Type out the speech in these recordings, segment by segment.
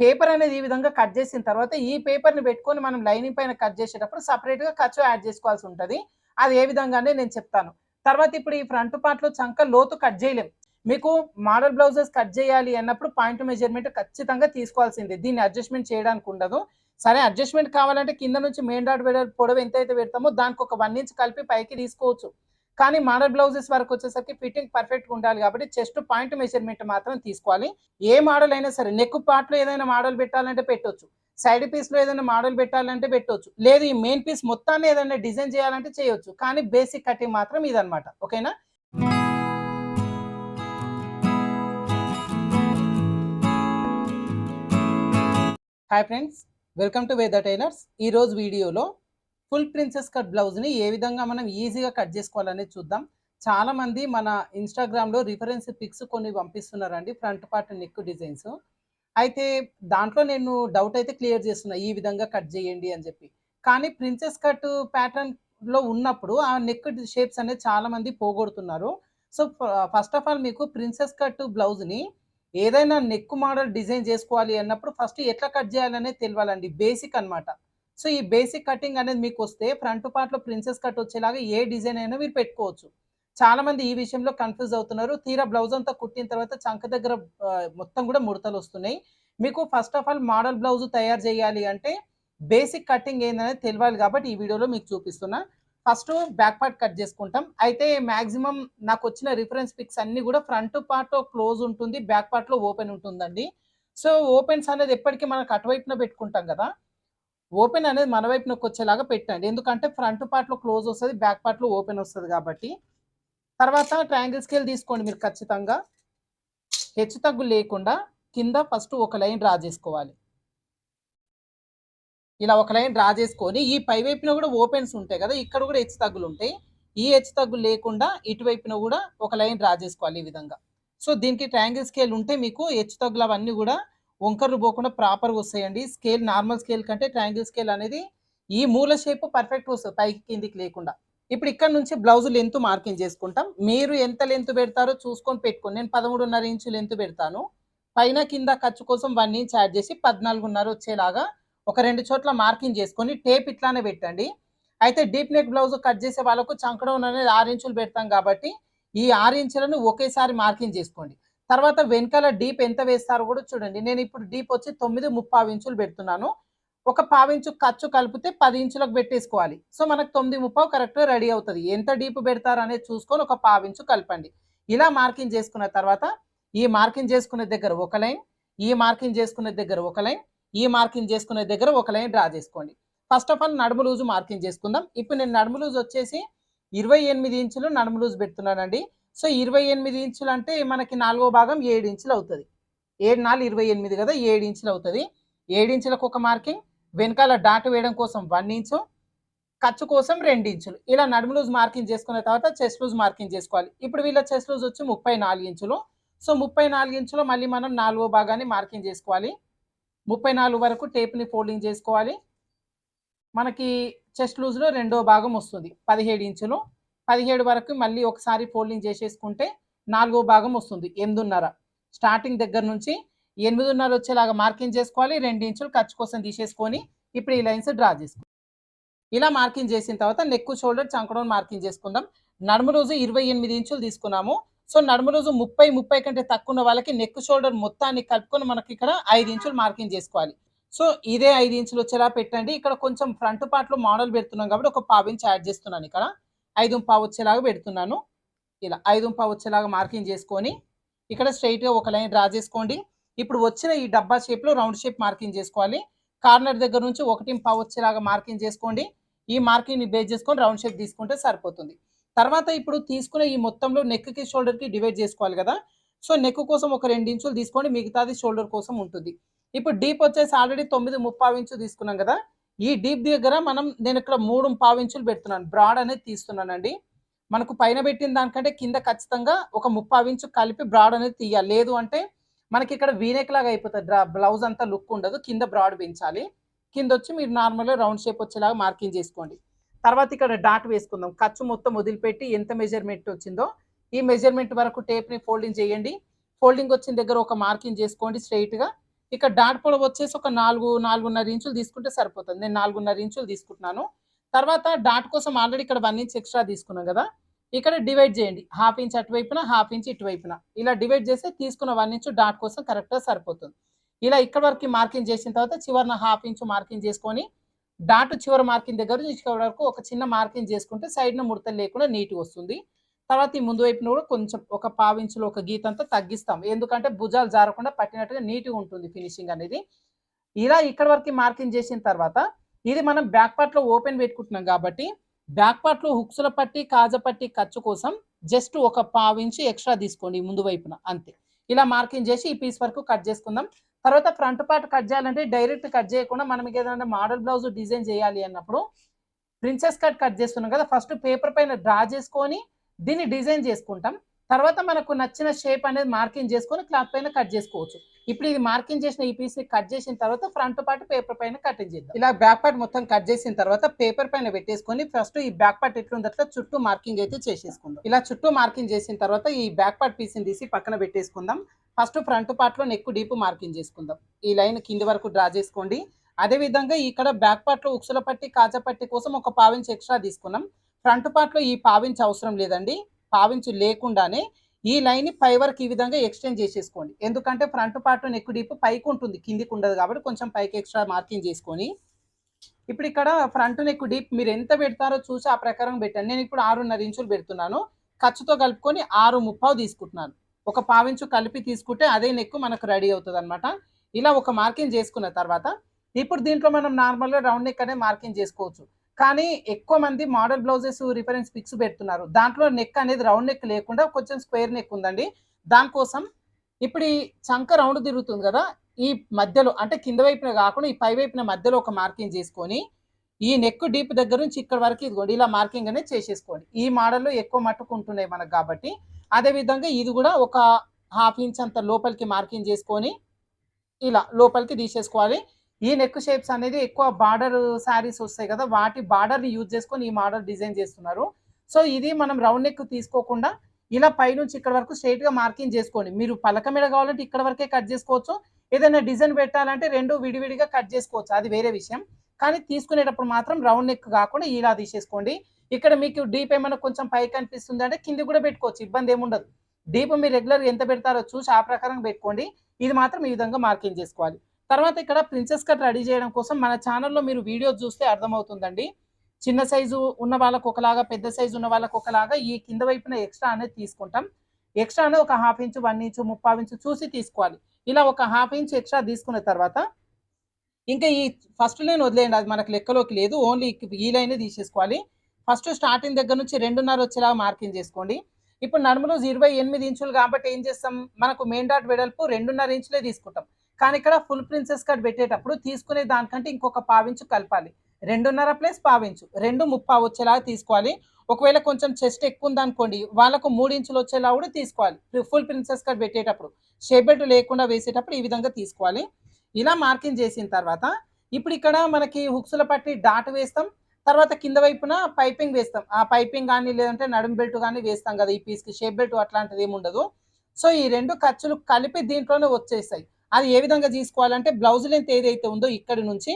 Paper అనేది ఈ విధంగా కట్ చేసిన తర్వాత ఈ పేపర్ని పెట్టుకొని మనం లైనింగ్ పైన కట్ చేసేటప్పుడు సపరేట్గా ఖర్చు యాడ్ చేసుకోవాల్సి ఉంటుంది. అది ఏ విధంగానే నేను చెప్తాను. తర్వాత ఇప్పుడు ఈ ఫ్రంట్ పార్ట్లో చంక లోతు కట్ చేయలేం. మీకు మోడల్ బ్లౌజెస్ కట్ చేయాలి అన్నప్పుడు పాయింట్ మెజర్మెంట్ ఖచ్చితంగా తీసుకోవాల్సిందే. దీన్ని అడ్జస్ట్మెంట్ చేయడానికి ఉండదు. సరే అడ్జస్ట్మెంట్ కావాలంటే కింద నుంచి మెయిన్ డాట్ పొడవు ఎంత అయితే పెడతామో దానికి ఒక వన్ ఇంచ్ కలిపి పైకి తీసుకోవచ్చు. కానీ మోడల్ బ్లౌజెస్ వరకు వచ్చేసరికి ఫిట్టింగ్ పర్ఫెక్ట్గా ఉండాలి కాబట్టి చెస్ట్ పాయింట్ మెజర్మెంట్ మాత్రం తీసుకోవాలి. ఏ మోడల్ అయినా సరే నెక్ పార్ట్లో ఏదైనా మోడల్ పెట్టాలంటే పెట్టొచ్చు. సైడ్ పీస్లో ఏదైనా మోడల్ పెట్టాలంటే పెట్టొచ్చు. లేదు ఈ మెయిన్ పీస్ మొత్తాన్ని ఏదైనా డిజైన్ చేయాలంటే చేయొచ్చు. కానీ బేసిక్ కటింగ్ మాత్రం ఇదనమాట ఓకేనా hi friends welcome to Veda tailors ఈ రోజు వీడియోలో ఫుల్ ప్రిన్సెస్ కట్ బ్లౌజ్ని ఏ విధంగా మనం ఈజీగా కట్ చేసుకోవాలనేది చూద్దాం. చాలామంది మన ఇన్స్టాగ్రామ్లో రిఫరెన్స్ పిక్స్ కొన్ని పంపిస్తున్నారండి ఫ్రంట్ పార్ట్ నెక్ డిజైన్స్. అయితే దాంట్లో నేను డౌట్ అయితే క్లియర్ చేస్తున్నా ఈ విధంగా కట్ చేయండి అని చెప్పి. కానీ ప్రిన్సెస్ కట్ ప్యాటర్న్లో ఉన్నప్పుడు ఆ నెక్ షేప్స్ అనేది చాలామంది పోగొడుతున్నారు. సో ఫస్ట్ ఆఫ్ ఆల్ మీకు ప్రిన్సెస్ కట్ బ్లౌజ్ని ఏదైనా నెక్ మోడల్ డిజైన్ చేసుకోవాలి అన్నప్పుడు ఫస్ట్ ఎట్లా కట్ చేయాలనేది తెలియాలండి బేసిక్ అన్నమాట. సో ఈ బేసిక్ కటింగ్ అనేది మీకు వస్తే ఫ్రంట్ పార్ట్లో ప్రిన్సెస్ కట్ వచ్చేలాగా ఏ డిజైన్ అయినా మీరు పెట్టుకోవచ్చు. చాలా మంది ఈ విషయంలో కన్ఫ్యూజ్ అవుతున్నారు. తీరా బ్లౌజ్ అంతా కుట్టిన తర్వాత చంక దగ్గర మొత్తం కూడా ముడతలు వస్తున్నాయి. మీకు first of all model blouse తయారు చేయాలి అంటే బేసిక్ కటింగ్ ఏందనేది తెలియాలి కాబట్టి ఈ వీడియోలో మీకు చూపిస్తున్నా. ఫస్ట్ బ్యాక్ పార్ట్ కట్ చేసుకుంటాం. అయితే మాక్సిమం నాకు వచ్చిన రిఫరెన్స్ పిక్స్ అన్ని కూడా ఫ్రంట్ పార్ట్ క్లోజ్ ఉంటుంది బ్యాక్ పార్ట్లో ఓపెన్ ఉంటుందండి. సో ఓపెన్స్ అనేది ఎప్పటికీ మనకు అటువైపున పెట్టుకుంటాం కదా. ఓపెన్ అనేది మన వైపునకు వచ్చేలాగా పెట్టండి. ఎందుకంటే ఫ్రంట్ పార్ట్లో క్లోజ్ వస్తుంది బ్యాక్ పార్ట్లో ఓపెన్ వస్తుంది కాబట్టి. తర్వాత ట్రయాంగిల్ స్కేల్ తీసుకోండి మీరు ఖచ్చితంగా. హెచ్చు తగ్గు లేకుండా కింద ఫస్ట్ ఒక లైన్ డ్రా చేసుకోవాలి. ఇలా ఒక లైన్ డ్రా చేసుకొని ఈ పై వైపున కూడా ఓపెన్స్ ఉంటాయి కదా ఇక్కడ కూడా హెచ్చు తగ్గులు ఉంటాయి. ఈ హెచ్చు తగ్గులు లేకుండా ఇటువైపున కూడా ఒక లైన్ డ్రా చేసుకోవాలి ఈ విధంగా. సో దీనికి ట్రయాంగిల్ స్కేల్ ఉంటే మీకు హెచ్చు తగ్గులు అవన్నీ కూడా వంకర్లు పోకుండా ప్రాపర్గా వస్తాయండి. స్కేల్ నార్మల్ స్కేల్ కంటే ట్రయాంగిల్ స్కేల్ అనేది ఈ మూల షేప్ పర్ఫెక్ట్ వస్తుంది. పైకి కిందికి లేకుండా. ఇప్పుడు ఇక్కడ నుంచి బ్లౌజ్ లెంత్ మార్కింగ్ చేసుకుంటాం. మీరు ఎంత లెంత్ పెడతారో చూసుకొని పెట్టుకోండి. నేను పదమూడున్నర ఇంచు లెంత్ పెడతాను. పైన కింద ఖర్చు కోసం వన్ ఇంచ్ యాడ్ చేసి పద్నాలుగున్నర వచ్చేలాగా ఒక రెండు చోట్ల మార్కింగ్ చేసుకొని టేప్ ఇట్లానే పెట్టండి. అయితే డీప్ నెక్ బ్లౌజ్ కట్ చేసే వాళ్ళకు చంకడం అనేది ఆరు ఇంచులు పెడతాం కాబట్టి ఈ ఆరు ఇంచులను ఒకేసారి మార్కింగ్ చేసుకోండి. తర్వాత వెనకాల డీప్ ఎంత వేస్తారో కూడా చూడండి. నేను ఇప్పుడు డీప్ వచ్చి తొమ్మిది ముప్పావు ఇంచులు పెడుతున్నాను. ఒక పావించు ఖర్చు కలిపితే పది ఇంచులకు పెట్టేసుకోవాలి. సో మనకు తొమ్మిది ముప్పావు కరెక్ట్గా రెడీ అవుతుంది. ఎంత డీప్ పెడతారు అనేది చూసుకొని ఒక పావించు కలపండి. ఇలా మార్కింగ్ చేసుకున్న తర్వాత ఈ మార్కింగ్ చేసుకునే దగ్గర ఒక లైన్ ఈ మార్కింగ్ చేసుకునే దగ్గర ఒక లైన్ ఈ మార్కింగ్ చేసుకునే దగ్గర ఒక లైన్ డ్రా చేసుకోండి. ఫస్ట్ ఆఫ్ ఆల్ నడుము లూజు మార్కింగ్ చేసుకుందాం. ఇప్పుడు నేను నడుము లూజ్ వచ్చేసి ఇరవై ఎనిమిది ఇంచులు నడుము లూజ్ పెడుతున్నానండి. సో ఇరవై ఎనిమిది ఇంచులు అంటే మనకి నాలుగో భాగం ఏడు ఇంచులు అవుతుంది. ఏడు నాలుగు ఇరవై ఎనిమిది కదా ఏడు ఇంచులు అవుతుంది. ఏడు ఇంచులకు ఒక మార్కింగ్ వెనకాల డాట్ వేయడం కోసం వన్ ఇంచు ఖర్చు కోసం రెండు ఇంచులు. ఇలా నడుము లూజ్ మార్కింగ్ చేసుకున్న తర్వాత చెస్ట్ లూజ్ మార్కింగ్ చేసుకోవాలి. ఇప్పుడు వీళ్ళ చెస్ట్ లూజ్ వచ్చి ముప్పై నాలుగు ఇంచులు. సో ముప్పై నాలుగు ఇంచులు మళ్ళీ మనం నాలుగో భాగాన్ని మార్కింగ్ చేసుకోవాలి. ముప్పై నాలుగు వరకు టేప్ని ఫోల్డింగ్ చేసుకోవాలి. మనకి చెస్ట్ లూజ్లో రెండో భాగం వస్తుంది. పదిహేడు ఇంచులు. పదిహేడు వరకు మళ్ళీ ఒకసారి ఫోల్డింగ్ చేసేసుకుంటే నాలుగో భాగం వస్తుంది ఎనిమిదిన్నర. స్టార్టింగ్ దగ్గర నుంచి ఎనిమిదిన్నర వచ్చేలాగా మార్కింగ్ చేసుకోవాలి రెండు ఇంచులు ఖర్చు కోసం తీసేసుకొని ఇప్పుడు ఈ లైన్స్ డ్రా చేసుకోవాలి ఇలా మార్కింగ్ చేసిన తర్వాత నెక్ షోల్డర్ చంకడం మార్కింగ్ చేసుకుందాం. నడుము రోజు ఇరవై ఎనిమిది ఇంచులు తీసుకున్నాము. సో నడుము రోజు ముప్పై ముప్పై కంటే తక్కువ ఉన్న వాళ్ళకి నెక్ షోల్డర్ మొత్తాన్ని కలుపుకొని మనకి ఇక్కడ ఐదు ఇంచులు మార్కింగ్ చేసుకోవాలి. సో ఇదే ఐదు ఇంచులు వచ్చేలా పెట్టండి. ఇక్కడ కొంచెం ఫ్రంట్ పార్ట్లో మోడల్ పెడుతున్నాం కాబట్టి ఒక పావు యాడ్ చేస్తున్నాను ఇక్కడ. ఐదు పావు వచ్చేలాగా పెడుతున్నాను. ఇలా ఐదు పావు వచ్చేలాగా మార్కింగ్ చేసుకొని ఇక్కడ స్ట్రైట్గా ఒక లైన్ డ్రా చేసుకోండి. ఇప్పుడు వచ్చిన ఈ డబ్బా షేప్లో రౌండ్ షేప్ మార్కింగ్ చేసుకోవాలి. కార్నర్ దగ్గర నుంచి ఒకటి పావు వచ్చేలాగా మార్కింగ్ చేసుకోండి. ఈ మార్కింగ్ని బేస్ చేసుకొని రౌండ్ షేప్ తీసుకుంటే సరిపోతుంది. తర్వాత ఇప్పుడు తీసుకున్న ఈ మొత్తంలో నెక్కి షోల్డర్కి డివైడ్ చేసుకోవాలి కదా. సో నెక్ కోసం ఒక రెండు ఇంచులు తీసుకోండి. మిగతాది షోల్డర్ కోసం ఉంటుంది. ఇప్పుడు డీప్ వచ్చేసి ఆల్రెడీ తొమ్మిది ముప్పావు ఇంచు తీసుకున్నాం కదా. ఈ డీప్ దగ్గర మనం నేను ఇక్కడ మూడు పావు ఇంచులు పెడుతున్నాను. బ్రాడ్ అనేది తీస్తున్నానండి. మనకు పైన పెట్టిన దానికంటే కింద ఖచ్చితంగా ఒక ముప్పావించు కలిపి బ్రాడ్ అనేది తీయాలి. లేదు అంటే మనకి ఇక్కడ వీనెక్ లాగా అయిపోతుంది. బ్లౌజ్ అంతా లుక్ ఉండదు. కింద బ్రాడ్ పెంచాలి. కింద వచ్చి మీరు నార్మల్గా రౌండ్ షేప్ వచ్చేలాగా మార్కింగ్ చేసుకోండి. తర్వాత ఇక్కడ డాట్ వేసుకుందాం. ఖర్చు మొత్తం వదిలిపెట్టి ఎంత మెజర్మెంట్ వచ్చిందో ఈ మెజర్మెంట్ వరకు టేప్ని ఫోల్డింగ్ చేయండి. ఫోల్డింగ్ వచ్చిన దగ్గర ఒక మార్కింగ్ చేసుకోండి స్ట్రైట్గా. ఇక్కడ డాట్ పొడవు వచ్చేసి ఒక నాలుగు నాలుగున్నర ఇంచులు తీసుకుంటే సరిపోతుంది. నేను నాలుగున్నర ఇంచులు తీసుకుంటున్నాను. తర్వాత డాట్ కోసం ఆల్రెడీ ఇక్కడ వన్ ఇంచ్ ఎక్స్ట్రా తీసుకున్నాం కదా. ఇక్కడ డివైడ్ చేయండి. హాఫ్ ఇంచ్ అటువైపున హాఫ్ ఇంచ్ ఇటువైపున. ఇలా డివైడ్ చేస్తే తీసుకున్న వన్ ఇంచ్ డాట్ కోసం కరెక్ట్గా సరిపోతుంది. ఇలా ఇక్కడ వరకు మార్కింగ్ చేసిన తర్వాత చివరిన హాఫ్ ఇంచ్ మార్కింగ్ చేసుకొని డాట్ చివరి మార్కింగ్ దగ్గర నుంచి వరకు ఒక చిన్న మార్కింగ్ చేసుకుంటే సైడ్న ముడతలు లేకుండా నీట్గా వస్తుంది. తర్వాత ఈ ముందు వైపున కూడా కొంచెం ఒక పావించులో ఒక గీత అంతా తగ్గిస్తాం. ఎందుకంటే భుజాలు జారకుండా పట్టినట్టుగా నీట్గా ఉంటుంది ఫినిషింగ్ అనేది. ఇలా ఇక్కడ వరకు మార్కింగ్ చేసిన తర్వాత ఇది మనం బ్యాక్ పార్ట్లో ఓపెన్ పెట్టుకుంటున్నాం కాబట్టి బ్యాక్ పార్ట్లో హుక్స్ల పట్టి కాజ పట్టి ఖర్చు కోసం జస్ట్ ఒక పావించి ఎక్స్ట్రా తీసుకోండి ముందు వైపున అంతే. ఇలా మార్కింగ్ చేసి ఈ పీస్ వరకు కట్ చేసుకుందాం. తర్వాత ఫ్రంట్ పార్ట్ కట్ చేయాలంటే డైరెక్ట్ కట్ చేయకుండా మనం ఏదైనా మోడల్ బ్లౌజ్ డిజైన్ చేయాలి అన్నప్పుడు ప్రిన్సెస్ కట్ కట్ చేస్తున్నాం కదా ఫస్ట్ పేపర్ పైన డ్రా చేసుకొని దీన్ని డిజైన్ చేసుకుంటాం. తర్వాత మనకు నచ్చిన షేప్ అనేది మార్కింగ్ చేసుకొని క్లాత్ పైన కట్ చేసుకోవచ్చు. ఇప్పుడు ఇది మార్కింగ్ చేసిన ఈ పీస్ని కట్ చేసిన తర్వాత ఫ్రంట్ పార్ట్ పేపర్ పైన కటింగ్ చేద్దాం. ఇలా బ్యాక్ పార్ట్ మొత్తం కట్ చేసిన తర్వాత పేపర్ పైన పెట్టేసుకొని ఫస్ట్ ఈ బ్యాక్ పార్ట్ ఎట్లుంది చుట్టూ మార్కింగ్ అయితే చేసేసుకుందాం. ఇలా చుట్టూ మార్కింగ్ చేసిన తర్వాత ఈ బ్యాక్ పార్ట్ పీస్ని తీసి పక్కన పెట్టేసుకుందాం. ఫస్ట్ ఫ్రంట్ పార్ట్లో నెక్ డీప్ మార్కింగ్ చేసుకుందాం. ఈ లైన్ కింది వరకు డ్రా చేసుకోండి. అదే విధంగా ఇక్కడ బ్యాక్ పార్ట్లో ఉక్సుల పట్టి కాజా పట్టి కోసం ఒక పావించి ఎక్స్ట్రా తీసుకున్నాం. ఫ్రంట్ పార్ట్లో ఈ పావించు అవసరం లేదండి. పావించు లేకుండానే ఈ లైన్ని పై వరకు ఈ విధంగా ఎక్స్టెండ్ చేసేసుకోండి. ఎందుకంటే ఫ్రంట్ పార్ట్ నెక్ డీప్ పైకి ఉంటుంది. కిందికి ఉండదు కాబట్టి కొంచెం పైకి ఎక్స్ట్రా మార్కింగ్ చేసుకొని. ఇప్పుడు ఇక్కడ ఫ్రంట్ నెక్ డీప్ మీరు ఎంత పెడతారో చూసి ఆ ప్రకారం పెట్టండి. నేను ఇప్పుడు ఆరున్నర ఇంచులు పెడుతున్నాను. ఖర్చుతో కలుపుకొని ఆరు ముప్పావు తీసుకుంటున్నాను. ఒక పావించు కలిపి తీసుకుంటే అదే నెక్ మనకు రెడీ అవుతుంది అనమాట ఇలా ఒక మార్కింగ్ చేసుకున్న తర్వాత ఇప్పుడు దీంట్లో మనం నార్మల్గా రౌండ్ నెక్ అనే మార్కింగ్ చేసుకోవచ్చు. కానీ ఎక్కువ మంది మోడల్ బ్లౌజెస్ రిఫరెన్స్ పిక్స్ పెడుతున్నారు. దాంట్లో నెక్ అనేది రౌండ్ నెక్ లేకుండా కొంచెం స్క్వేర్ నెక్ ఉందండి. దానికోసం ఇప్పుడు ఈ చంక రౌండ్ తిరుగుతుంది కదా ఈ మధ్యలో అంటే కింద వైపున కాకుండా ఈ పై వైపున మధ్యలో ఒక మార్కింగ్ చేసుకొని ఈ నెక్ డీప్ దగ్గర నుంచి ఇక్కడ వరకు ఇదిగోండి ఇలా మార్కింగ్ అనేది చేసేసుకోండి. ఈ మోడల్లో ఎక్కువ మట్టుకు ఉంటున్నాయి మనకు కాబట్టి. అదే విధంగా ఇది కూడా ఒక హాఫ్ ఇంచ్ అంత లోపలికి మార్కింగ్ చేసుకొని ఇలా లోపలికి తీసేసుకోవాలి. ఈ నెక్ షేప్స్ అనేది ఎక్కువ బార్డర్ శారీస్ వస్తాయి కదా వాటి బార్డర్ని యూజ్ చేసుకొని ఈ మోడల్ డిజైన్ చేస్తున్నారు. సో ఇది మనం రౌండ్ నెక్ తీసుకోకుండా ఇలా పైనుంచి ఇక్కడ వరకు స్ట్రైట్గా మార్కింగ్ చేసుకోండి. మీరు పలక మీద కావాలంటే ఇక్కడ వరకే కట్ చేసుకోవచ్చు. ఏదైనా డిజైన్ పెట్టాలంటే రెండు విడివిడిగా కట్ చేసుకోవచ్చు. అది వేరే విషయం. కానీ తీసుకునేటప్పుడు మాత్రం రౌండ్ నెక్ కాకుండా ఇలా తీసేసుకోండి. ఇక్కడ మీకు డీప్ ఏమైనా కొంచెం పైకి కనిపిస్తుంది అంటే కింది కూడా పెట్టుకోవచ్చు. ఇబ్బంది ఏముండదు డీప్ మీరు రెగ్యులర్ ఎంత పెడతారో చూసి ఆ ప్రకారం పెట్టుకోండి. ఇది మాత్రం ఈ విధంగా మార్కింగ్ చేసుకోవాలి. తర్వాత ఇక్కడ ప్రిన్సెస్ కట్ రెడీ చేయడం కోసం మన ఛానల్లో మీరు వీడియో చూస్తే అర్థమవుతుందండి. చిన్న సైజు ఉన్న వాళ్ళకు ఒకలాగా పెద్ద సైజు ఉన్న వాళ్ళకు ఒకలాగా ఈ కింద వైపున ఎక్స్ట్రా అనేది తీసుకుంటాం. ఎక్స్ట్రా అనేది ఒక హాఫ్ ఇంచు వన్ ఇంచు ముప్పావు ఇంచు చూసి తీసుకోవాలి. ఇలా ఒక హాఫ్ ఇంచ్ ఎక్స్ట్రా తీసుకున్న తర్వాత ఇంకా ఈ ఫస్ట్ లైన్ వదిలేయండి అది మనకు లెక్కలోకి లేదు. ఓన్లీ ఈ లైన్ తీసేసుకోవాలి. ఫస్ట్ స్టార్టింగ్ దగ్గర నుంచి రెండున్నర వచ్చేలాగా మార్కింగ్ చేసుకోండి. ఇప్పుడు నడుములు ఇరవై ఎనిమిది ఇంచులు కాబట్టి ఏం చేస్తాం? మనకు మెయిన్ డాట్ వెడల్పు రెండున్నర ఇంచులే తీసుకుంటాం. కానీ ఇక్కడ ఫుల్ ప్రిన్సెస్ కట్ పెట్టేటప్పుడు తీసుకునే దానికంటే ఇంకొక పావించు కలపాలి. రెండున్నర ప్లస్ పావించు రెండు ముప్పా వచ్చేలాగా తీసుకోవాలి. ఒకవేళ కొంచెం చెస్ట్ ఎక్కువ ఉందనుకోండి వాళ్ళకు మూడు ఇంచులు వచ్చేలా కూడా తీసుకోవాలి. ఫుల్ ప్రిన్సెస్ కట్ పెట్టేటప్పుడు. షేప్ బెల్ట్ లేకుండా వేసేటప్పుడు ఈ విధంగా తీసుకోవాలి. ఇలా మార్కింగ్ చేసిన తర్వాత ఇప్పుడు ఇక్కడ మనకి హుక్స్ల పట్టి డాట్ వేస్తాం. తర్వాత కింద వైపున పైపింగ్ వేస్తాం. ఆ పైపింగ్ కానీ లేదంటే నడుం బెల్ట్ కానీ వేస్తాం కదా ఈ పీస్కి షేప్ బెల్ట్ అట్లాంటిది ఏమి ఉండదు. సో ఈ రెండు ఖర్చులు కలిపి దీంట్లోనే వచ్చేస్తాయి. అది ఏ విధంగా తీసుకోవాలంటే బ్లౌజ్ లెంత్ ఏదైతే ఉందో ఇక్కడి నుంచి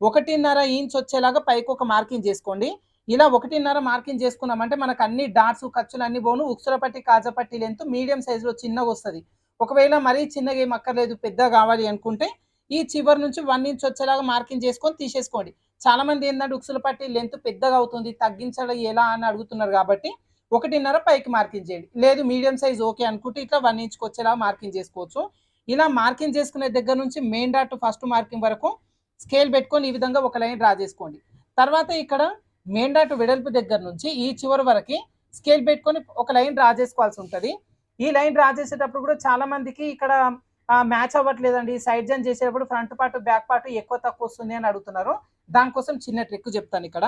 ఒకటిన్నర ఇంచ్ వచ్చేలాగా పైకి ఒక మార్కింగ్ చేసుకోండి. ఇలా ఒకటిన్నర మార్కింగ్ చేసుకున్నామంటే మనకు అన్ని డాట్స్ ఖర్చులు అన్ని పోను. ఉక్సుల పట్టి కాజా పట్టి లెంత్ మీడియం సైజులో చిన్నగా వస్తుంది. ఒకవేళ మరీ చిన్నగా ఏం అక్కర్లేదు పెద్ద కావాలి అనుకుంటే ఈ చివరి నుంచి వన్ ఇంచ్ వచ్చేలాగా మార్కింగ్ చేసుకొని తీసేసుకోండి. చాలా మంది ఏంటంటే ఉక్సుల పట్టి లెంత్ పెద్దగా అవుతుంది తగ్గించడం ఎలా అని అడుగుతున్నారు కాబట్టి ఒకటిన్నర పైకి మార్కింగ్ చేయండి. లేదు మీడియం సైజ్ ఓకే అనుకుంటే ఇట్లా వన్ ఇంచ్కి వచ్చేలా మార్కింగ్ చేసుకోవచ్చు. ఇలా మార్కింగ్ చేసుకునే దగ్గర నుంచి మెయిన్ డాట్ ఫస్ట్ మార్కింగ్ వరకు స్కేల్ పెట్టుకొని ఈ విధంగా ఒక లైన్ డ్రా చేసుకోండి. తర్వాత ఇక్కడ మెయిన్ డాట్ వెడల్పు దగ్గర నుంచి ఈ చివరి వరకు స్కేల్ పెట్టుకొని ఒక లైన్ డ్రా చేసుకోవాల్సి ఉంటుంది. ఈ లైన్ డ్రా చేసేటప్పుడు కూడా చాలా మందికి ఇక్కడ మ్యాచ్ అవ్వట్లేదండి. సైడ్ జన్ చేసేటప్పుడు ఫ్రంట్ పార్ట్ బ్యాక్ పార్ట్ ఎక్కువ తక్కువ వస్తుంది అని అడుగుతున్నారు. దానికోసం చిన్న ట్రిక్ చెప్తాను ఇక్కడ.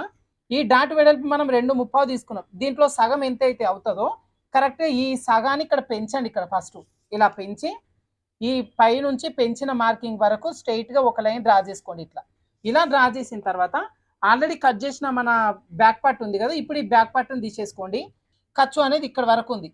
ఈ డాట్ వెడల్పు మనం రెండు ముప్పావు తీసుకున్నాం. దీంట్లో సగం ఎంత అయితే అవుతుందో కరెక్ట్ ఈ సగాన్ని ఇక్కడ పెంచండి ఇక్కడ ఫస్ట్ ఇలా పెంచి ఈ పై నుంచి పెంచిన మార్కింగ్ వరకు స్ట్రైట్గా ఒక లైన్ డ్రా చేసుకోండి ఇట్లా. ఇలా డ్రా చేసిన తర్వాత ఆల్రెడీ కట్ చేసిన మన బ్యాక్ పార్ట్ ఉంది కదా ఇప్పుడు ఈ బ్యాక్ పార్ట్ని తీసేసుకోండి. ఖర్చు అనేది ఇక్కడ వరకు ఉంది.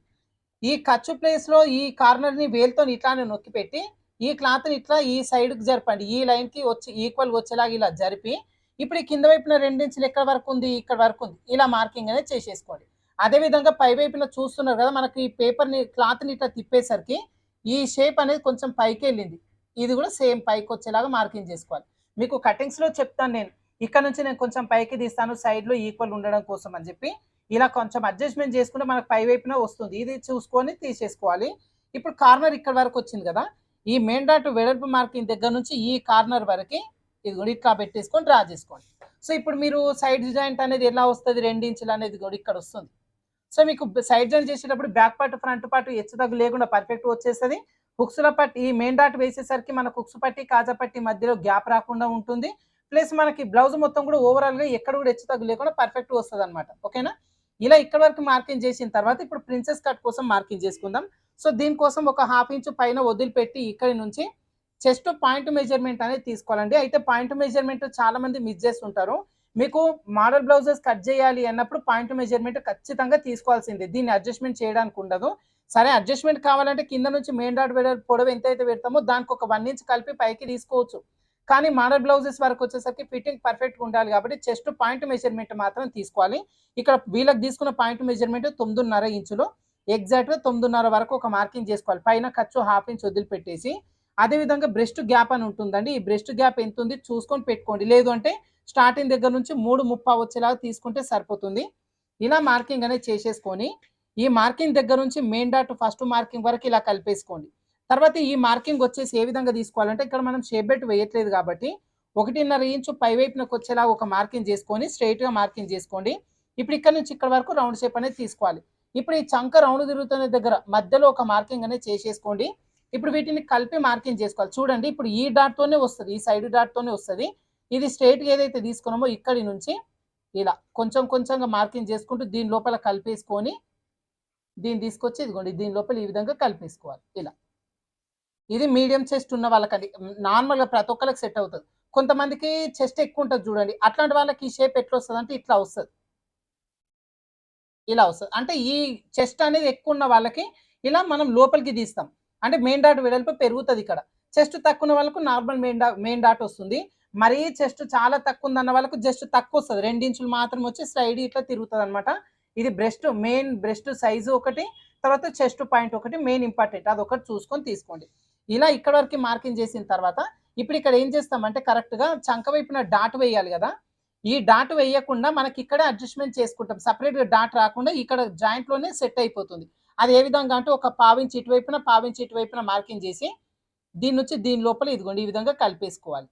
ఈ ఖర్చు ప్లేస్లో ఈ కార్నర్ని వేలుతో ఇట్లానే నొక్కి పెట్టి ఈ క్లాత్ని ఇట్లా ఈ సైడ్కి జరపండి. ఈ లైన్కి వచ్చి ఈక్వల్ వచ్చేలాగా ఇలా జరిపి ఇప్పుడు ఈ కింద వైపున రెండించులు ఎక్కడ వరకు ఉంది? ఇక్కడ వరకు ఉంది. ఇలా మార్కింగ్ అనేది చేసేసుకోండి. అదే విధంగా పై వైపున చూస్తున్నారు కదా మనకి ఈ పేపర్ని క్లాత్ని ఇట్లా తిప్పేసరికి ఈ షేప్ అనేది కొంచెం పైకి వెళ్ళింది. ఇది కూడా సేమ్ పైకి వచ్చేలాగా మార్కింగ్ చేసుకోవాలి. మీకు కటింగ్స్లో చెప్తాను నేను. ఇక్కడ నుంచి నేను కొంచెం పైకి తీస్తాను సైడ్లో ఈక్వల్ ఉండడం కోసం అని చెప్పి. ఇలా కొంచెం అడ్జస్ట్మెంట్ చేసుకుంటే మనకు పై వైపున వస్తుంది. ఇది చూసుకొని తీసేసుకోవాలి. ఇప్పుడు కార్నర్ ఇక్కడ వరకు వచ్చింది కదా. ఈ మెయిన్ డాట్ వెడల్పు మార్కింగ్ దగ్గర నుంచి ఈ కార్నర్ వరకు ఇది కూడా ఇట్లా పెట్టేసుకొని డ్రా చేసుకోండి. సో ఇప్పుడు మీరు సైడ్ జాయింట్ అనేది ఎలా వస్తుంది? రెండు ఇంచులు అనేది కూడా ఇక్కడ వస్తుంది. సో మీకు సైడ్ జాయిన్ చేసేటప్పుడు బ్యాక్ పార్ట్ ఫ్రంట్ పార్ట్ హెచ్చు తగ్గు లేకుండా పర్ఫెక్ట్ వచ్చేస్తుంది. హుక్స్ల పట్టి ఈ మెయిన్ డాట్ వేసేసరికి మనకు హుక్స్ పట్టి కాజా పట్టి మధ్యలో గ్యాప్ రాకుండా ఉంటుంది. ప్లస్ మనకి బ్లౌజ్ మొత్తం కూడా ఓవరాల్గా ఎక్కడ కూడా హెచ్చు తగ్గు లేకుండా పర్ఫెక్ట్ వస్తుంది అనమాట ఓకేనా ఇలా ఇక్కడ వరకు మార్కింగ్ చేసిన తర్వాత ఇప్పుడు ప్రిన్సెస్ కట్ కోసం మార్కింగ్ చేసుకుందాం. సో దీనికోసం ఒక హాఫ్ ఇంచ్ పైన వదిలిపెట్టి ఇక్కడి నుంచి చెస్ట్ పాయింట్ మెజర్మెంట్ అనేది తీసుకోవాలండి. అయితే పాయింట్ మెజర్మెంట్ చాలా మంది మిస్ చేస్తుంటారు. మీకు మోడల్ బ్లౌజెస్ కట్ చేయాలి అన్నప్పుడు పాయింట్ మెజర్మెంట్ ఖచ్చితంగా తీసుకోవాల్సిందే. దీన్ని అడ్జస్ట్మెంట్ చేయడానికి ఉండదు. సరే అడ్జస్ట్మెంట్ కావాలంటే కింద నుంచి మెయిన్ డాట్ పొడవు ఎంత అయితే పెడతామో దానికి ఒక వన్ ఇంచ్ కలిపి పైకి తీసుకోవచ్చు. కానీ మోడల్ బ్లౌజెస్ వరకు వచ్చేసరికి ఫిట్టింగ్ పర్ఫెక్ట్గా ఉండాలి కాబట్టి చెస్ట్ పాయింట్ మెజర్మెంట్ మాత్రం తీసుకోవాలి. ఇక్కడ వీళ్ళకి తీసుకున్న పాయింట్ మెజర్మెంట్ తొమ్మిదిన్నర ఇంచులు. ఎగ్జాక్ట్గా తొమ్మిదిన్నర వరకు ఒక మార్కింగ్ చేసుకోవాలి. పైన ఖర్చు హాఫ్ ఇంచ్ వదిలిపెట్టేసి. అదేవిధంగా బ్రెస్ట్ గ్యాప్ అని ఉంటుందండి. ఈ బ్రెస్ట్ గ్యాప్ ఎంత ఉంది చూసుకొని పెట్టుకోండి. లేదు అంటే స్టార్టింగ్ దగ్గర నుంచి మూడు ముప్పా వచ్చేలాగా తీసుకుంటే సరిపోతుంది. ఇలా మార్కింగ్ అనేది చేసేసుకొని ఈ మార్కింగ్ దగ్గర నుంచి మెయిన్ డాట్ ఫస్ట్ మార్కింగ్ వరకు ఇలా కలిపేసుకోండి. తర్వాత ఈ మార్కింగ్ వచ్చేసి ఏ విధంగా తీసుకోవాలంటే ఇక్కడ మనం షేప్ బెట్ వేయట్లేదు కాబట్టి ఒకటిన్నర ఇంచు పై వైపునకు వచ్చేలా ఒక మార్కింగ్ చేసుకొని స్ట్రైట్గా మార్కింగ్ చేసుకోండి. ఇప్పుడు ఇక్కడ నుంచి ఇక్కడ వరకు రౌండ్ షేప్ అనేది తీసుకోవాలి. ఇప్పుడు ఈ చంక రౌండ్ తిరుగుతున్న దగ్గర మధ్యలో ఒక మార్కింగ్ అనేది చేసేసుకోండి. ఇప్పుడు వీటిని కలిపి మార్కింగ్ చేసుకోవాలి. చూడండి ఇప్పుడు ఈ డాట్తోనే వస్తుంది ఈ సైడ్ డాట్తోనే వస్తుంది. ఇది స్ట్రైట్గా ఏదైతే తీసుకున్నామో ఇక్కడి నుంచి ఇలా కొంచెం కొంచెంగా మార్కింగ్ చేసుకుంటూ దీని లోపల కలిపేసుకొని దీన్ని తీసుకొచ్చి ఇదిగోండి దీని లోపల ఈ విధంగా కలిపేసుకోవాలి. ఇలా. ఇది మీడియం చెస్ట్ ఉన్న వాళ్ళకి నార్మల్గా ప్రతి ఒక్కరికి సెట్ అవుతుంది. కొంతమందికి చెస్ట్ ఎక్కువ ఉంటుంది చూడండి. అట్లాంటి వాళ్ళకి ఈ షేప్ ఎట్లా వస్తుంది అంటే ఇట్లా వస్తుంది. ఇలా వస్తుంది. అంటే ఈ చెస్ట్ అనేది ఎక్కువ ఉన్న వాళ్ళకి ఇలా మనం లోపలికి తీస్తాం. అంటే మెయిన్ డాట్ వెడల్పు పెరుగుతుంది ఇక్కడ. చెస్ట్ తక్కువ ఉన్న వాళ్ళకు నార్మల్ మెయిన్ డా మెయిన్ డాట్ వస్తుంది. మరీ చెస్ట్ చాలా తక్కువ ఉందన్న వాళ్ళకు జస్ట్ తక్కువ వస్తుంది రెండించులు మాత్రం వచ్చి సైడ్ ఇట్లా తిరుగుతుంది అనమాట ఇది బ్రెస్ట్ మెయిన్ బ్రెస్ట్ సైజు ఒకటి తర్వాత చెస్ట్ పాయింట్ ఒకటి మెయిన్ ఇంపార్టెంట్. అది ఒకటి చూసుకొని తీసుకోండి. ఇలా ఇక్కడ వరకు మార్కింగ్ చేసిన తర్వాత ఇప్పుడు ఇక్కడ ఏం చేస్తామంటే కరెక్ట్గా చంక వైపున డాట్ వేయాలి కదా. ఈ డాట్ వేయకుండా మనకి ఇక్కడ అడ్జస్ట్మెంట్ చేసుకుంటాం. సపరేట్గా డాట్ రాకుండా ఇక్కడ జాయింట్లోనే సెట్ అయిపోతుంది. అది ఏ విధంగా అంటే ఒక పావించి ఇటువైపున పావించి ఇటువైపున మార్కింగ్ చేసి దీని నుంచి దీని లోపల ఇదిగోండి ఈ విధంగా కలిపేసుకోవాలి.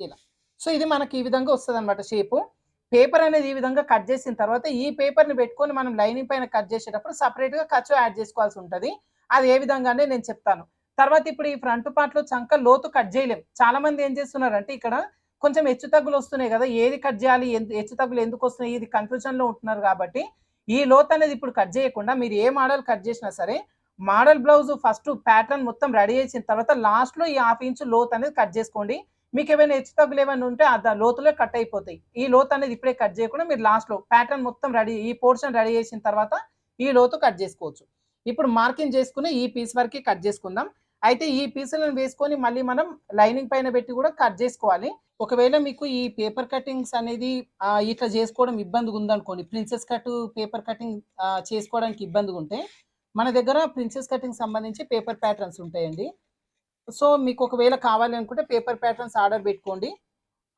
ఇలా. సో ఇది మనకి ఈ విధంగా వస్తుంది అనమాట షేపు. పేపర్ అనేది ఈ విధంగా కట్ చేసిన తర్వాత ఈ పేపర్ని పెట్టుకొని మనం లైనింగ్ పైన కట్ చేసేటప్పుడు సపరేట్గా ఖర్చు యాడ్ చేసుకోవాల్సి ఉంటుంది అది ఏ విధంగానే నేను చెప్తాను. తర్వాత ఇప్పుడు ఈ ఫ్రంట్ పార్ట్లో చంక లోతు కట్ చేయలేం. చాలా మంది ఏం చేస్తున్నారంటే ఇక్కడ కొంచెం హెచ్చు తగ్గులు వస్తున్నాయి కదా ఏది కట్ చేయాలి ఎందు హెచ్చు తగ్గులు ఎందుకు వస్తున్నాయి ఇది కన్ఫ్యూజన్లో ఉంటున్నారు కాబట్టి ఈ లోత్ అనేది ఇప్పుడు కట్ చేయకుండా మీరు ఏ మోడల్ కట్ చేసినా సరే మోడల్ బ్లౌజ్ ఫస్ట్ ప్యాటర్న్ మొత్తం రెడీ చేసిన తర్వాత లాస్ట్లో ఈ హాఫ్ ఇంచ్ లోత్ అనేది కట్ చేసుకోండి. మీకు ఏమైనా హెచ్చు తగ్గులు ఏమైనా ఉంటే ఆ లోతులో కట్ అయిపోతాయి. ఈ లోతు అనేది ఇప్పుడే కట్ చేయకుండా మీరు లాస్ట్లో ప్యాటర్న్ మొత్తం రెడీ ఈ పోర్షన్ రెడీ చేసిన తర్వాత ఈ లోతు కట్ చేసుకోవచ్చు. ఇప్పుడు మార్కింగ్ చేసుకుని ఈ పీస్ వరకు కట్ చేసుకుందాం. అయితే ఈ పీసులను వేసుకొని మళ్ళీ మనం లైనింగ్ పైన పెట్టి కూడా కట్ చేసుకోవాలి. ఒకవేళ మీకు ఈ పేపర్ కటింగ్స్ అనేది ఇట్లా చేసుకోవడం ఇబ్బందిగా ఉందనుకోండి ప్రిన్సెస్ కట్ పేపర్ కటింగ్ చేసుకోవడానికి ఇబ్బందిగా ఉంటే మన దగ్గర ప్రిన్సెస్ కటింగ్ సంబంధించి పేపర్ ప్యాటర్న్స్ ఉంటాయండి. సో మీకు ఒకవేళ కావాలి అనుకుంటే పేపర్ ప్యాటర్న్స్ ఆర్డర్ పెట్టుకోండి.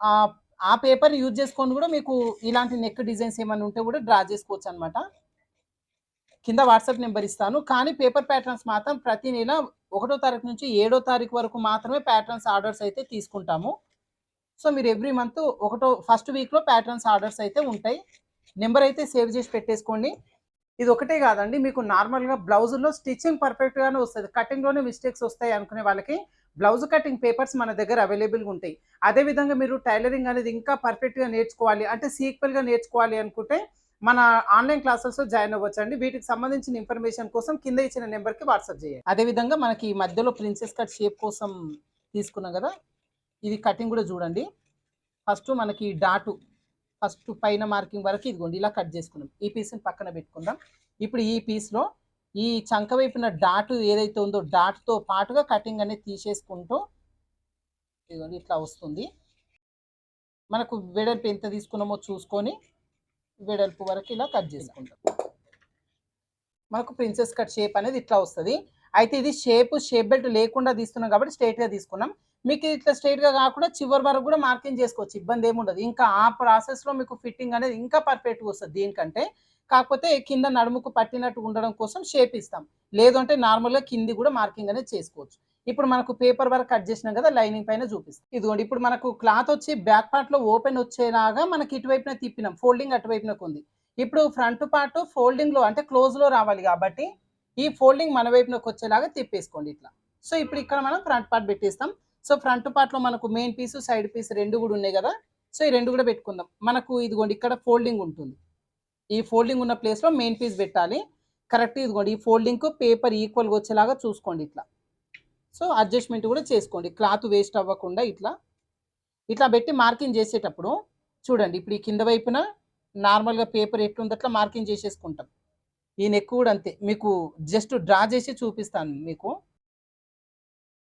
ఆ, పేపర్ యూజ్ చేసుకొని కూడా మీకు ఇలాంటి నెక్ డిజైన్స్ ఏమైనా ఉంటే కూడా డ్రా చేసుకోవచ్చు అనమాట కింద వాట్సాప్ నెంబర్ ఇస్తాను. కానీ పేపర్ ప్యాటర్న్స్ మాత్రం ప్రతి నెల ఒకటో తారీఖు నుంచి ఏడో తారీఖు వరకు మాత్రమే ప్యాటర్న్స్ ఆర్డర్స్ అయితే తీసుకుంటాము. సో మీరు ఎవ్రీ మంత్ ఒకటో ఫస్ట్ వీక్లో ప్యాటర్న్స్ ఆర్డర్స్ అయితే ఉంటాయి. నెంబర్ అయితే సేవ్ చేసి పెట్టేసుకోండి. ఇది ఒకటే కాదండి మీకు నార్మల్గా బ్లౌజుల్లో స్టిచ్చింగ్ పర్ఫెక్ట్గానే వస్తుంది. కటింగ్లోనే మిస్టేక్స్ వస్తాయి అనుకునే వాళ్ళకి బ్లౌజ్ కటింగ్ పేపర్స్ మన దగ్గర అవైలబుల్గా ఉంటాయి. అదేవిధంగా మీరు టైలరింగ్ అనేది ఇంకా పర్ఫెక్ట్గా నేర్చుకోవాలి అంటే సీక్వెల్గా నేర్చుకోవాలి అనుకుంటే మన ఆన్లైన్ క్లాసెస్ జాయిన్ అవ్వచ్చు అండి వీటికి సంబంధించిన ఇన్ఫర్మేషన్ కోసం కింద ఇచ్చిన నెంబర్కి వాట్సాప్ చేయండి. అదేవిధంగా మనకి ఈ మధ్యలో ప్రిన్సెస్ కట్ షేప్ కోసం తీసుకున్నాం కదా ఇది కటింగ్ కూడా చూడండి. ఫస్ట్ మనకి డాటు ఫస్ట్ పైన మార్కింగ్ వరకు ఇదిగోండి ఇలా కట్ చేసుకున్నాం. ఈ పీస్ని పక్కన పెట్టుకుందాం. ఇప్పుడు ఈ పీస్లో ఈ చంక వైపున డాట్ ఏదైతే ఉందో డాట్తో పాటుగా కటింగ్ అనేది తీసేసుకుంటూ ఇదిగోండి ఇట్లా వస్తుంది. మనకు వెడల్పు ఎంత తీసుకున్నామో చూసుకొని వెడల్పు వరకు ఇలా కట్ చేసుకుంటాం మనకు ప్రిన్సెస్ కట్ షేప్ అనేది ఇట్లా వస్తుంది. అయితే ఇది షేప్ షేప్ బెల్ట్ లేకుండా తీస్తున్నాం కాబట్టి స్ట్రైట్గా తీసుకున్నాం. మీకు ఇట్లా స్ట్రైట్గా కాకుండా చివరి వరకు కూడా మార్కింగ్ చేసుకోవచ్చు ఇబ్బంది ఏముండదు ఇంకా ఆ ప్రాసెస్లో మీకు ఫిట్టింగ్ అనేది ఇంకా పర్ఫెక్ట్గా వస్తుంది దీనికంటే. కాకపోతే కింద నడుముకు పట్టినట్టు ఉండడం కోసం షేప్ ఇస్తాం. లేదు అంటే నార్మల్గా కింది కూడా మార్కింగ్ అనేది చేసుకోవచ్చు. ఇప్పుడు మనకు పేపర్ వరకు కట్ చేసినాం కదా లైనింగ్ పైన చూపిస్తాం. ఇదిగోండి ఇప్పుడు మనకు క్లాత్ వచ్చి బ్యాక్ పార్ట్లో ఓపెన్ వచ్చేలాగా మనకి ఇటువైపున తిప్పినాం. ఫోల్డింగ్ అటువైపునకు ఉంది. ఇప్పుడు ఫ్రంట్ పార్ట్ ఫోల్డింగ్లో అంటే క్లోజ్లో రావాలి కాబట్టి ఈ ఫోల్డింగ్ మన వైపునకు వచ్చేలాగా తిప్పేసుకోండి ఇట్లా. సో ఇప్పుడు ఇక్కడ మనం ఫ్రంట్ పార్ట్ పెట్టేస్తాం. సో ఫ్రంట్ పార్ట్లో మనకు మెయిన్ పీస్ సైడ్ పీస్ రెండు కూడా ఉన్నాయి కదా. సో ఈ రెండు కూడా పెట్టుకుందాం. మనకు ఇదిగోండి ఇక్కడ ఫోల్డింగ్ ఉంటుంది. ఈ ఫోల్డింగ్ ఉన్న ప్లేస్లో మెయిన్ పీస్ పెట్టాలి. కరెక్ట్ ఇదిగోండి ఈ ఫోల్డింగ్కు పేపర్ ఈక్వల్గా వచ్చేలాగా చూసుకోండి ఇట్లా. సో అడ్జస్ట్మెంట్ కూడా చేసుకోండి. క్లాత్ వేస్ట్ అవ్వకుండా ఇట్లా. ఇట్లా పెట్టి మార్కింగ్ చేసేటప్పుడు చూడండి ఇప్పుడు ఈ కింద వైపున నార్మల్గా పేపర్ ఎట్లుంది అట్లా మార్కింగ్ చేసేసుకుంటాం. ఈ నెక్ కూడా అంతే. మీకు జస్ట్ డ్రా చేసి చూపిస్తాను మీకు.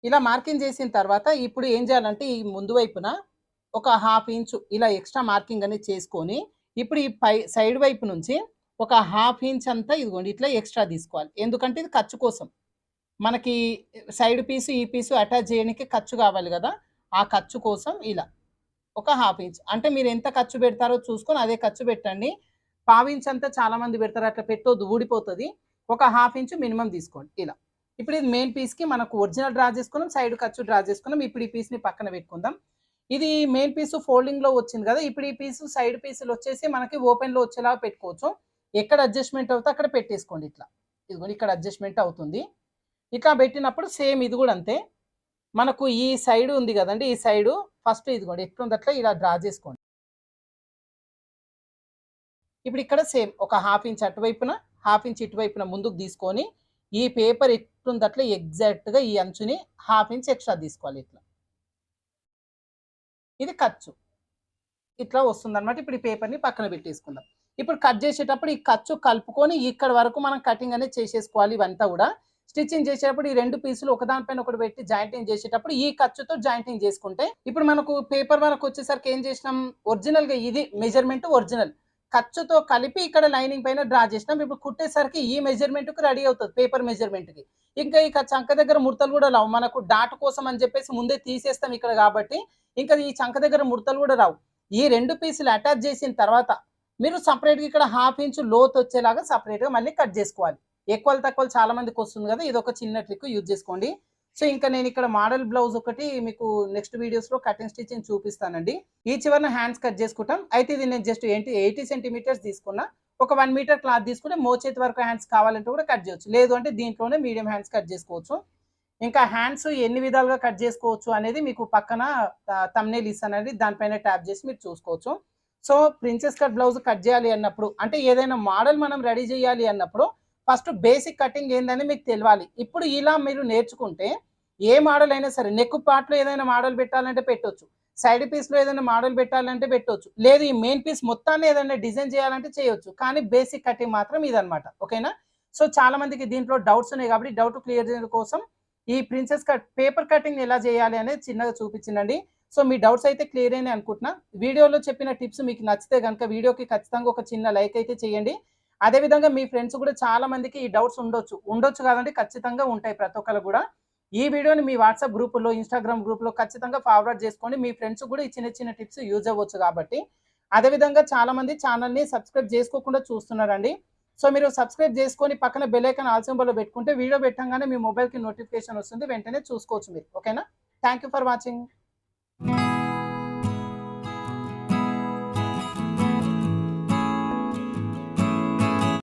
ఇలా మార్కింగ్ చేసిన తర్వాత ఇప్పుడు ఏం చేయాలంటే ఈ ముందు వైపున ఒక హాఫ్ ఇంచు ఇలా ఎక్స్ట్రా మార్కింగ్ అనేది చేసుకొని ఇప్పుడు ఈ పై సైడ్ వైపు నుంచి ఒక హాఫ్ ఇంచ్ అంతా ఇదిగోండి ఇట్లా ఎక్స్ట్రా తీసుకోవాలి. ఎందుకంటే ఇది ఖర్చు కోసం. మనకి సైడ్ పీసు ఈ పీసు అటాచ్ చేయడానికి ఖర్చు కావాలి కదా. ఆ ఖర్చు కోసం ఇలా ఒక హాఫ్ ఇంచ్ అంటే మీరు ఎంత ఖర్చు పెడతారో చూసుకొని అదే ఖర్చు పెట్టండి. పావు ఇంచ్ అంతా చాలా మంది పెడతారు. అట్లా పెట్టొద్దు ఊడిపోతుంది. ఒక హాఫ్ ఇంచ్ మినిమం తీసుకోండి. ఇలా. ఇప్పుడు ఇది మెయిన్ పీస్కి మనకు ఒరిజినల్ డ్రా చేసుకున్నాం సైడ్ ఖర్చు డ్రా చేసుకున్నాం. ఇప్పుడు ఈ పీస్ని పక్కన పెట్టుకుందాం. ఇది మెయిన్ పీసు ఫోల్డింగ్లో వచ్చింది కదా ఇప్పుడు ఈ పీసు సైడ్ పీసులు వచ్చేసి మనకి ఓపెన్లో వచ్చేలాగా పెట్టుకోవచ్చు. ఎక్కడ అడ్జస్ట్మెంట్ అవుతే అక్కడ పెట్టేసుకోండి ఇట్లా. ఇదిగోండి ఇక్కడ అడ్జస్ట్మెంట్ అవుతుంది. ఇట్లా పెట్టినప్పుడు సేమ్ ఇది కూడా అంతే. మనకు ఈ సైడ్ ఉంది కదండి ఈ సైడు ఫస్ట్ ఇదిగోండి ఎట్లుంది అట్లా ఇలా డ్రా చేసుకోండి. ఇప్పుడు ఇక్కడ సేమ్ ఒక హాఫ్ ఇంచ్ అటువైపున హాఫ్ ఇంచ్ ఇటువైపున ముందుకు తీసుకొని ఈ పేపర్ ఎట్లుంది అట్లా ఎగ్జాక్ట్గా ఈ అంచుని హాఫ్ ఇంచ్ ఎక్స్ట్రా తీసుకోవాలి ఇట్లా. ఇది ఖర్చు. ఇట్లా వస్తుందన్నమాట. ఇప్పుడు ఈ పేపర్ని పక్కన పెట్టేసుకుందాం. ఇప్పుడు కట్ చేసేటప్పుడు ఈ ఖర్చు కలుపుకొని ఇక్కడ వరకు మనం కటింగ్ అనేది చేసేసుకోవాలి ఇవంతా కూడా. స్టిచ్చింగ్ చేసేటప్పుడు ఈ రెండు పీసులు ఒకదానిపైన ఒకటి పెట్టి జాయింటింగ్ చేసేటప్పుడు ఈ ఖర్చుతో జాయింటింగ్ చేసుకుంటే ఇప్పుడు మనకు పేపర్ వరకు వచ్చేసరికి ఏం చేసినాం? ఒరిజినల్గా ఇది మెజర్మెంట్ ఒరిజినల్. ఖర్చుతో కలిపి ఇక్కడ లైనింగ్ పైన డ్రా చేసినాం. ఇప్పుడు కుట్టేసరికి ఈ మెజర్మెంట్కి రెడీ అవుతుంది పేపర్ మెజర్మెంట్కి. ఇంకా ఇక చంక దగ్గర ముడతలు కూడా రావు. మనకు డాట్ కోసం అని చెప్పేసి ముందే తీసేస్తాం ఇక్కడ కాబట్టి ఇంకా ఈ చంక దగ్గర ముడతలు కూడా రావు. ఈ రెండు పీసులు అటాచ్ చేసిన తర్వాత మీరు సపరేట్గా ఇక్కడ హాఫ్ ఇంచ్ లోత్ వచ్చేలాగా సపరేట్గా మళ్ళీ కట్ చేసుకోవాలి. ఎక్కువ తక్కువ చాలా మందికి వస్తుంది కదా ఇది ఒక చిన్న ట్రిక్ యూజ్ చేసుకోండి. సో ఇంకా నేను ఇక్కడ మోడల్ బ్లౌజ్ ఒకటి మీకు నెక్స్ట్ వీడియోస్లో కటింగ్ స్టిచ్చింగ్ చూపిస్తానండి. ఈ చివరిన హ్యాండ్స్ కట్ చేసుకుంటాం. అయితే ఇది నేను జస్ట్ ఏంటి ఎయిటీ సెంటీమీటర్స్ తీసుకున్నా. ఒక వన్ మీటర్ క్లాత్ తీసుకుంటే మోచేతి వరకు హ్యాండ్స్ కావాలంటే కూడా కట్ చేయొచ్చు. లేదు అంటే దీంట్లోనే మీడియం హ్యాండ్స్ కట్ చేసుకోవచ్చు. ఇంకా హ్యాండ్స్ ఎన్ని విధాలుగా కట్ చేసుకోవచ్చు అనేది మీకు పక్కన తమ్నేల్ ఇస్తానండి. దానిపైన ట్యాప్ చేసి మీరు చూసుకోవచ్చు. So princess cut blouse cut చేయాలి అన్నప్పుడు అంటే ఏదైనా మోడల్ మనం రెడీ చేయాలి అన్నప్పుడు ఫస్ట్ బేసిక్ కటింగ్ ఏందని మీకు తెలియాలి ఇప్పుడు ఇలా మీరు నేర్చుకుంటే ఏ మోడల్ అయినా సరే నెక్ పార్ట్లో ఏదైనా మోడల్ పెట్టాలంటే పెట్టొచ్చు. సైడ్ పీస్లో ఏదైనా మోడల్ పెట్టాలంటే పెట్టొచ్చు. లేదు ఈ మెయిన్ పీస్ మొత్తాన్ని ఏదైనా డిజైన్ చేయాలంటే చేయొచ్చు. కానీ బేసిక్ కటింగ్ మాత్రం ఇదనమాట ఓకేనా? సో చాలా మందికి దీంట్లో డౌట్స్ ఉన్నాయి కాబట్టి డౌట్ క్లియర్ చేయడం కోసం ఈ ప్రిన్సెస్ కట్ పేపర్ కటింగ్ ఎలా చేయాలి అనేది చిన్నగా చూపించిందండి సో మీ డౌట్స్ అయితే క్లియర్ అయినాయి అనుకుంటున్నా. వీడియోలో చెప్పిన టిప్స్ మీకు నచ్చితే కనుక వీడియోకి ఖచ్చితంగా ఒక చిన్న లైక్ అయితే చేయండి. అదేవిధంగా మీ ఫ్రెండ్స్ కూడా చాలా మందికి ఈ డౌట్స్ ఉండొచ్చు. ఉండొచ్చు కాదండి ఖచ్చితంగా ఉంటాయి ప్రతి ఒక్కరు కూడా. ఈ వీడియోని మీ వాట్సాప్ గ్రూపులో ఇన్స్టాగ్రామ్ గ్రూప్లో ఖచ్చితంగా ఫార్వర్డ్ చేసుకోండి. మీ ఫ్రెండ్స్ కూడా ఈ చిన్న చిన్న టిప్స్ యూజ్ అవ్వచ్చు కాబట్టి. అదేవిధంగా చాలా మంది ఛానల్ని సబ్స్క్రైబ్ చేసుకోకుండా చూస్తున్నారండి. సో మీరు సబ్స్క్రైబ్ చేసుకొని పక్కన బెల్ ఐకాన్ ఆల్ సింబల్లో పెట్టుకుంటే వీడియో పెట్టంగానే మీ మొబైల్కి నోటిఫికేషన్ వస్తుంది. వెంటనే చూసుకోవచ్చు మీరు. ఓకేనా థ్యాంక్ ఫర్ వాచింగ్